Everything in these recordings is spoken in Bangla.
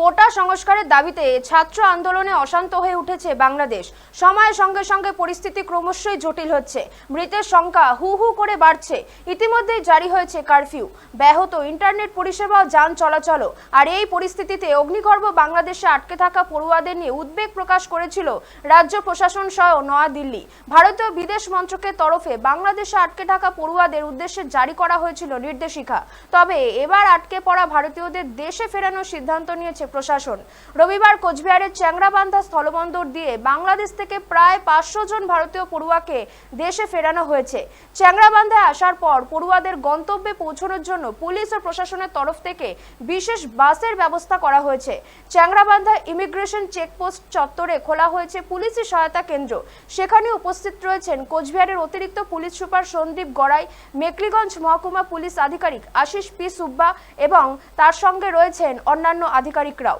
কোটা সংস্কারের দাবিতে ছাত্র আন্দোলনে অশান্ত হয়ে উঠেছে বাংলাদেশ। সময়ের সঙ্গে সঙ্গে পরিস্থিতি ক্রমশই জটিল হচ্ছে। মৃতের সংখ্যা হু হু করে বাড়ছে। ইতিমধ্যেই জারি হয়েছে কারফিউ। ব্যাহত ইন্টারনেট পরিষেবা, যান চলাচল আর এই পরিস্থিতিতে অগ্নিগর্ভ বাংলাদেশে আটকে থাকা পড়ুয়াদের নিয়ে উদ্বেগ প্রকাশ করেছিল রাজ্য প্রশাসন সহ নয়াদিল্লি। ভারতীয় বিদেশ মন্ত্রকের তরফে বাংলাদেশে আটকে থাকা পড়ুয়াদের উদ্দেশ্যে জারি করা হয়েছিল নির্দেশিকা। তবে এবার আটকে পড়া ভারতীয়দের দেশে ফেরানোর সিদ্ধান্ত নিয়েছে প্রশাসন। রবিবার কোচবিহারের চ্যাংরাবান্ধা স্থলবন্দর দিয়ে বাংলাদেশ থেকে প্রায় পাঁচশো জন ভারতীয় পড়ুয়াকে দেশে ফেরানো হয়েছে। চ্যাংরাবান্ধায় আসার পর পড়ুয়াদের গন্তব্যে পৌঁছানোর জন্য পুলিশ ও প্রশাসনের তরফ থেকে বিশেষ বাসের ব্যবস্থা করা হয়েছে। চ্যাংরাবান্ধা ইমিগ্রেশন চেকপোস্ট চত্বরে খোলা হয়েছে পুলিশি সহায়তা কেন্দ্র। সেখানে উপস্থিত রয়েছেন কোচবিহারের অতিরিক্ত পুলিশ সুপার সন্দীপ গড়াই, মেকলিগঞ্জ মহকুমা পুলিশ আধিকারিক আশিস পি সুব্বা এবং তার সঙ্গে রয়েছেন অন্যান্য আধিকারিকরাও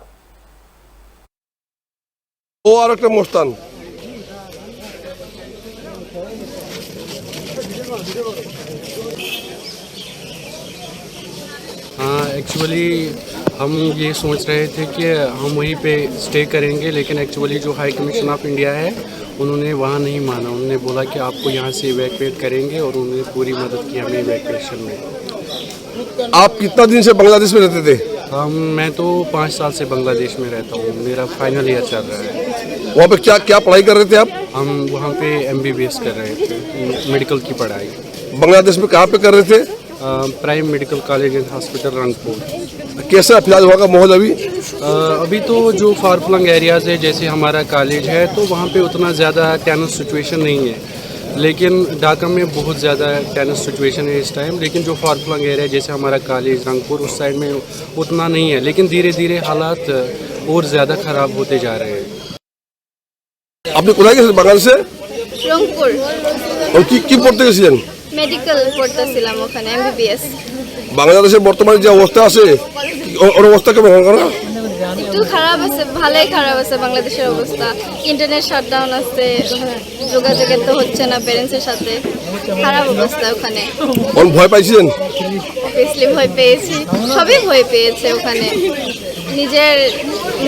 ও আর একটা মোস্তান हाँ एक्चुअली हम ये सोच रहे थे कि हम वहीं पे स्टे करेंगे लेकिन एक्चुअली जो हाई कमीशन ऑफ इंडिया है उन्होंने वहाँ नहीं माना उन्होंने बोला कि आपको यहाँ से इवैक्यूएट करेंगे और उन्होंने पूरी मदद की हमें इवैक्यूएशन में आप कितना दिन से बांग्लादेश में रहते थे हम मैं तो पाँच साल से बांग्लादेश में रहता हूँ। मेरा फाइनल ईयर चल रहा है। वहाँ पे क्या क्या पढ़ाई कर रहे थे आप? हम वहाँ पे एम कर रहे थे। मेडिकल की पढ़ाई। बांग्लादेश में कहाँ पे कर रहे थे? Prime medical college and hospital Rangpur कैसा फ़िलहाल वहाँ का माहौल अभी? अ, अभी तो जो फार फ्लंग एरियाज़ है जैसे हमारा कॉलेज है तो वहाँ पे उतना ज़्यादा टेनिस सिचुएशन नहीं है। लेकिन ढाका में बहुत ज़्यादा टेनिस सिचुएशन है इस टाइम लेकिन जो फार फ्लंग एरिया जैसे हमारा कॉलेज रंगपुर उस साइड में उतना नहीं है लेकिन धीरे धीरे हालात और ज़्यादा ख़राब होते जा रहे हैं আপনি কোথায় গেছেন বাংলাদেশে রংপুর ও কি কি পড়তে গেছিলেন মেডিকেল পড়তেছিলাম ওখানে এমবিবিএস বাংলাদেশের বর্তমানে যে অবস্থা আছে কি- ও- ওর অবস্থা কেমন ওখানে একটু খারাপ আছে ভালোই খারাপ আছে বাংলাদেশের অবস্থা। ইন্টারনেট শাটডাউন আছে যোগাযোগের তো হচ্ছে না প্যারেন্টসের সাথে। খারাপ অবস্থা ওখানে। অন ভয় পাইছিলেন? অবভিয়াসলি ভয় পেয়েছি। সবই ভয় পেয়েছে ওখানে। নিজের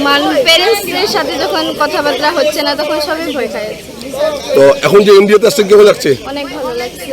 মান প্যারেন্টসদের সাথে যখন কথাবার্তা হচ্ছে না তখন সবই ভয় খাইছে তো এখন যে ইন্ডিয়াতে আসছেন কেমন লাগছে? অনেক ভালো লাগছে।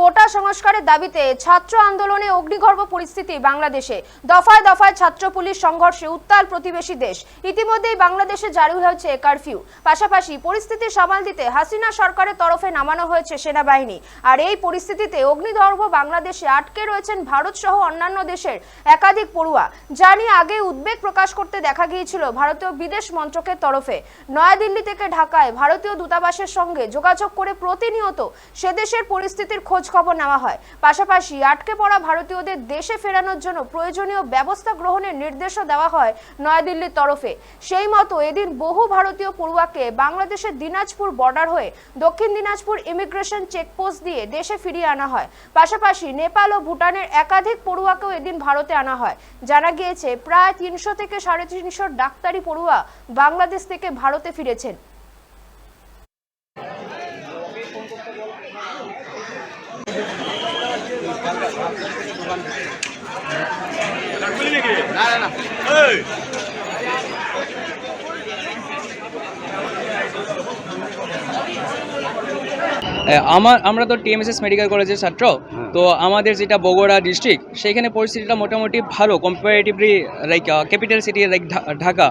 কোটা সংস্কারের দাবিতে ছাত্র আন্দোলনে অগ্নিগর্ভ পরিস্থিতি বাংলাদেশে। দফায় দফায় ছাত্র পুলিশ সংঘর্ষে উত্তাল প্রতিবেশী দেশ। ইতিমধ্যেই বাংলাদেশে জারি হয়েছে কারফিউ। পাশাপাশি পরিস্থিতি সামাল দিতে হাসিনা সরকারের তরফে নামানো হয়েছে সেনাবাহিনী। আর এই পরিস্থিতিতে অগ্নিগর্ভ বাংলাদেশে আটকে রয়েছেন ভারত সহ অন্যান্য দেশের একাধিক পড়ুয়া। যা নিয়ে আগে উদ্বেগ প্রকাশ করতে দেখা গিয়েছিল ভারতীয় বিদেশ মন্ত্রকের তরফে। নয়াদিল্লি থেকে ঢাকায় ভারতীয় দূতাবাসের সঙ্গে যোগাযোগ করে প্রতিনিয়ত সে দেশের পরিস্থিতির খোঁজ খবর নেওয়া হয়। পাশাপাশি আটকে পড়া ভারতীয়দের দেশে ফেরানোর জন্য প্রয়োজনীয় ব্যবস্থা গ্রহণের নির্দেশও দেওয়া হয় নয়াদিল্লির তরফে। সেই মতো এদিন বহু ভারতীয় পড়ুয়াকে বাংলাদেশের দিনাজপুর বর্ডার হয়ে দক্ষিণ দিনাজপুর ইমিগ্রেশন চেকপোস্ট দিয়ে দেশে ফিরিয়ে আনা হয়। পাশাপাশি নেপাল ও ভুটানের একাধিক পড়ুয়াকেও এদিন ভারতে আনা হয়। জানা গিয়েছে, প্রায় তিনশো থেকে সাড়ে তিনশো ডাক্তারি পড়ুয়া বাংলাদেশ থেকে ভারতে ফিরেছেন। আমার আমরা তো টিএমএসএস মেডিকেল কলেজের ছাত্র তো আমাদের যেটা বগুড়া ডিস্ট্রিক্ট সেখানে পরিস্থিতিটা মোটামুটি ভালো comparatively like capital city like Dhaka.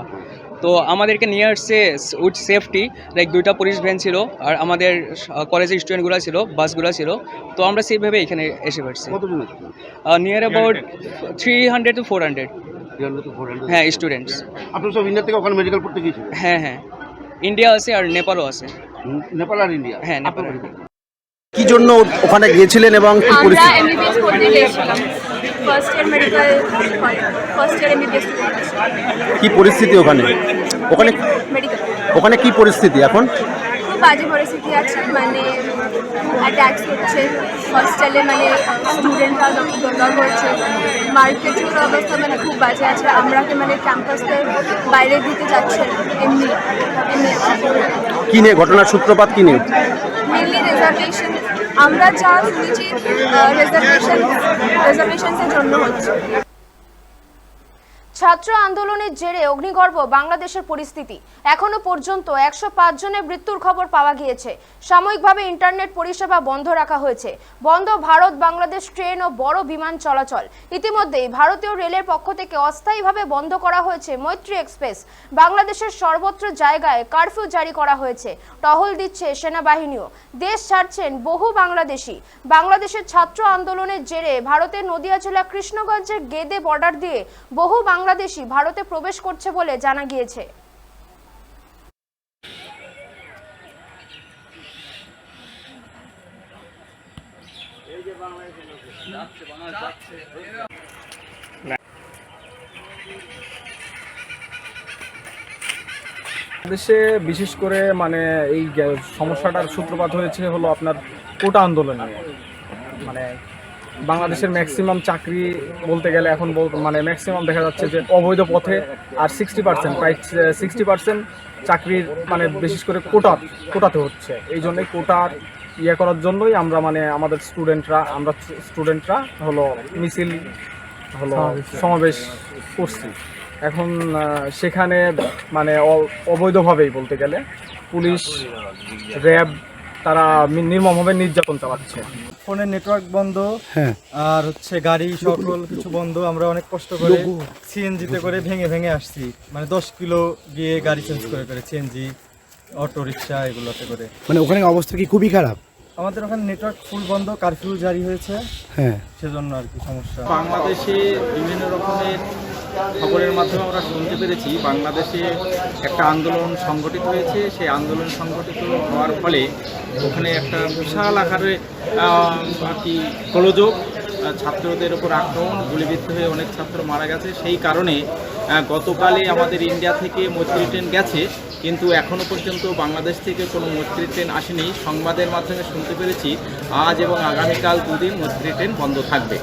তো আমাদেরকে নিয়ে আসছে উইথ সেফটি লাইক দুইটা পুলিশ ভ্যান ছিল আর আমাদের কলেজের স্টুডেন্টগুলো ছিল বাসগুলো ছিল। তো আমরা সেইভাবে এখানে এসে পারছি near about three hundred to four hundred হ্যাঁ স্টুডেন্টস আপনি সব ইন্ডিয়া থেকে ওখানে মেডিকেল পড়তে গিয়েছিলেন হ্যাঁ হ্যাঁ। ইন্ডিয়া আছে আর নেপালও আছে। নেপাল আর ইন্ডিয়া হ্যাঁ, নেপাল কি জন্য ওখানে গিয়েছিলেন এবং কি পরিস্থিতি first year medical first year MBBS কি পরিস্থিতি ওখানে? ওখানে মেডিকেল ওখানে কি পরিস্থিতি এখন? খুব বাজে পরিস্থিতি আছে মানে অ্যাটাক্স হচ্ছে। হস্টেলে মানে স্টুডেন্টরা দরকার করছে মার্কেটের অবস্থা মানে খুব বাজে আছে। আমরাকে মানে ক্যাম্পাসে বাইরে দিতে যাচ্ছে এমনি এমনি। কি নিয়ে ঘটনার সূত্রপাত কি নিয়ে? আমরা যা শুনেছি রিজার্ভেশন রিজার্ভেশনসের জন্য হচ্ছে। ছাত্র আন্দোলনের জেরে অগ্নিগর্ভ, বাংলাদেশের পরিস্থিতি। এখনও পর্যন্ত একশো পাঁচ জনের মৃত্যুর খবর পাওয়া গিয়েছে। সাময়িকভাবে ইন্টারনেট পরিষেবা বন্ধ রাখা হয়েছে। বন্ধ ভারত, বাংলাদেশ ট্রেন ও বড় বিমান চলাচল। ইতিমধ্যেই ভারতীয় রেলের পক্ষ থেকে অস্থায়ীভাবে বন্ধ করা হয়েছে মৈত্রী এক্সপ্রেস। বাংলাদেশের সর্বত্র জায়গায় কারফিউ জারি করা হয়েছে। টহল দিচ্ছে সেনাবাহিনীও। দেশ ছাড়ছেন বহু বাংলাদেশি। বাংলাদেশের ছাত্র আন্দোলনের জেরে ভারতের নদিয়া জেলা কৃষ্ণগঞ্জের গেদে বর্ডার দিয়ে বহু বাংলাদেশি ভারতে প্রবেশ করছে বলে জানা গিয়েছে। দেশে বিশেষ করে মানে এই সমস্যাটার সূত্রপাত হয়েছে হলো আপনার কোটা আন্দোলন মানে বাংলাদেশের ম্যাক্সিমাম চাকরি বলতে গেলে এখন বল- মানে ম্যাক্সিমাম দেখা যাচ্ছে যে অবৈধ পথে আর সিক্সটি পার্সেন্ট প্রায় সিক্সটি পার্সেন্ট চাকরির মানে বিশেষ করে কোটা কোটাতে হচ্ছে। এই জন্যই কোটার ইয়ে করার জন্যই আমরা মানে আমাদের স্টুডেন্টরা আমরা স্টুডেন্টরা হলো মিছিল হলো সমাবেশ। করছি। এখন সেখানে মানে অবৈধভাবেই বলতে গেলে পুলিশ র্যাব তারা নির্মমভাবে নির্যাতন চালাচ্ছে। ফোনের নেটওয়ার্ক বন্ধ হ্যাঁ। আর হচ্ছে গাড়ি সকল কিছু বন্ধ। আমরা অনেক কষ্ট করে সিএনজিতে করে ভেঙে ভেঙে আসছি। মানে দশ কিলো গিয়ে গাড়ি চেঞ্জ করে করে সিএনজি অটো রিক্সা এগুলোতে করে। মানে ওখানে অবস্থা কি খুবই খারাপ? আমাদের ওখানে নেটওয়ার্ক ফুল বন্ধ কারফিউ জারি হয়েছে। হ্যাঁ। সেজন্য আর কি সমস্যা। বাংলাদেশে বিভিন্ন রকমের খবরের মাধ্যমে আমরা শুনতে পেরেছি, বাংলাদেশে একটা আন্দোলন সংগঠিত হয়েছে। সেই আন্দোলন সংগঠিত হওয়ার ফলে ওখানে একটা বিশাল আকারে আর কি গোলযোগ ছাত্রদের ওপর আক্রমণ, গুলিবিদ্ধ হয়ে অনেক ছাত্র মারা গেছে। সেই কারণে গতকালে আমাদের ইন্ডিয়া থেকে মৈত্রী ট্রেন গেছে, কিন্তু এখনও পর্যন্ত বাংলাদেশ থেকে কোনো মৈত্রী ট্রেন আসেনি। সংবাদের মাধ্যমে শুনতে পেরেছি, আজ এবং আগামীকাল দুদিন মৈত্রী ট্রেন বন্ধ থাকবে।